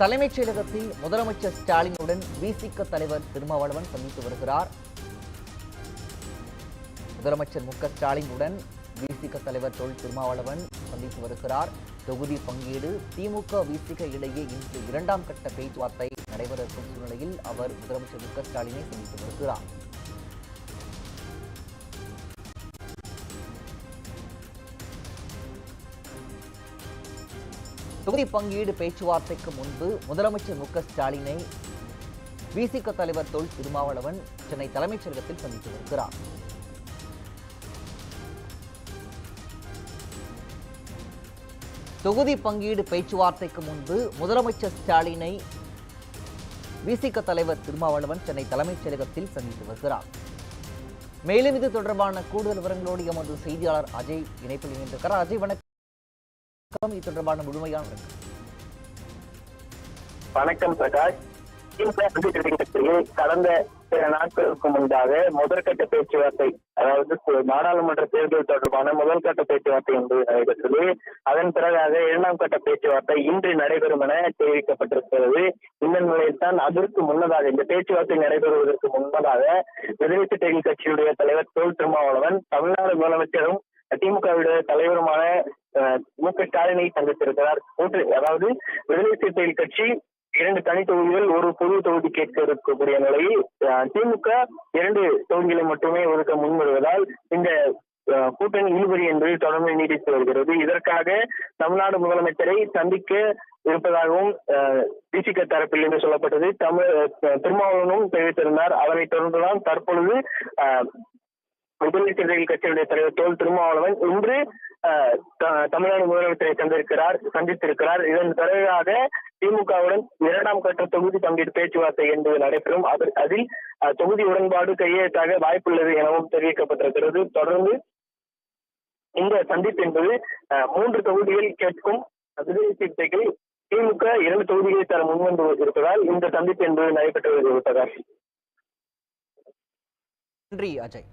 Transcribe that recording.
தலைமைச் செயலகத்தில் முதலமைச்சர் ஸ்டாலினுடன் விசிக தலைவர் திருமாவளவன் சந்தித்து வருகிறார். முதலமைச்சர் மு க ஸ்டாலினுடன் விசிக தலைவர் தொல் திருமாவளவன் சந்தித்து வருகிறார். தொகுதி பங்கீடு திமுக விசிக இடையே இன்று இரண்டாம் கட்ட பேச்சுவார்த்தை நடைபெற இருக்கும் சூழ்நிலையில் அவர் முதலமைச்சர் மு க ஸ்டாலினை சந்தித்து வருகிறார். தொகுதி பங்கீடு பேச்சுவார்த்தைக்கு முன்பு முதலமைச்சர் மு க ஸ்டாலினை விசிக தலைவர் தொல் திருமாவளவன் சென்னை தலைமைச் செயலகத்தில் சந்தித்து வருகிறார். தொகுதி பங்கீடு பேச்சுவார்த்தைக்கு முன்பு முதலமைச்சர் ஸ்டாலினை விசிக தலைவர் திருமாவளவன் சென்னை தலைமைச் செயலகத்தில் சந்தித்து வருகிறார். மேலும் இது தொடர்பான கூடுதல் விவரங்களோடு எமது செய்தியாளர் அஜய் இணைப்பில் இணைந்திருக்கிறார். அஜய் வணக்கம். இது தொடர்பான முழுமையான வணக்கம். பிரகாஷ். கடந்த சில நாட்களுக்கு முன்பாக முதற்கட்ட பேச்சுவார்த்தை அதாவது நாடாளுமன்ற தேர்தல் தொடர்பான முதல் கட்ட பேச்சுவார்த்தை என்பது நடைபெற்றது. அதன் பிறகாக இரண்டாம் கட்ட பேச்சுவார்த்தை இன்று நடைபெறும் என தெரிவிக்கப்பட்டிருக்கிறது. இந்த நிலையில் தான் அதற்கு முன்னதாக இந்த பேச்சுவார்த்தை நடைபெறுவதற்கு முன்பதாக விடுதலை சிறுத்தைகள் கட்சியுடைய தலைவர் தோல் திருமாவளவன் தமிழ்நாடு முதலமைச்சரும் திமுகவுடைய தலைவருமான க ஸ்டாலினை சந்தித்திருக்கிறார். மூன்று அதாவது விடுதலை சிறுத்தைகள் கட்சி இரண்டு தனி தொகுதிகள் ஒரு பொது தொகுதி கேட்க இருக்கக்கூடிய நிலையில் திமுக இரண்டு தொகுதிகளை மட்டுமே ஒதுக்க முன்வருவதால் இந்த கூட்டணி இழுபறி என்பது தொடர்ந்து நீடித்து வருகிறது. இதற்காக தமிழ்நாடு முதலமைச்சரை சந்திக்க இருப்பதாகவும் பிசிக தரப்பில் என்று சொல்லப்பட்டது. தமிழ் திருமாவளவனும் தெரிவித்திருந்தார். அதனைத் தொடர்ந்துதான் தற்பொழுது அஹ், விடுதலை கட்சியுடைய தலைவர் தோல் திருமாவளவன் இன்று தமிழ்நாடு முதலமைச்சரை சந்திருக்கிறார் சந்தித்திருக்கிறார். இதன் பிறகாக திமுகவுடன் இரண்டாம் கட்ட தொகுதி பங்கீடு பேச்சுவார்த்தை என்பது நடைபெறும். அதில் தொகுதி உடன்பாடு கையெழுத்தாக வாய்ப்புள்ளது எனவும் தெரிவிக்கப்பட்டிருக்கிறது. தொடர்ந்து இந்த சந்திப்பு என்பது அஹ், மூன்று தொகுதிகள் கேட்கும் விடுதலை திமுக இரண்டு தொகுதிகளை தர முன்வந்து இருப்பதால் இந்த சந்திப்பு என்பது நடைபெற்று வருகிறது நன்றி அஜய்.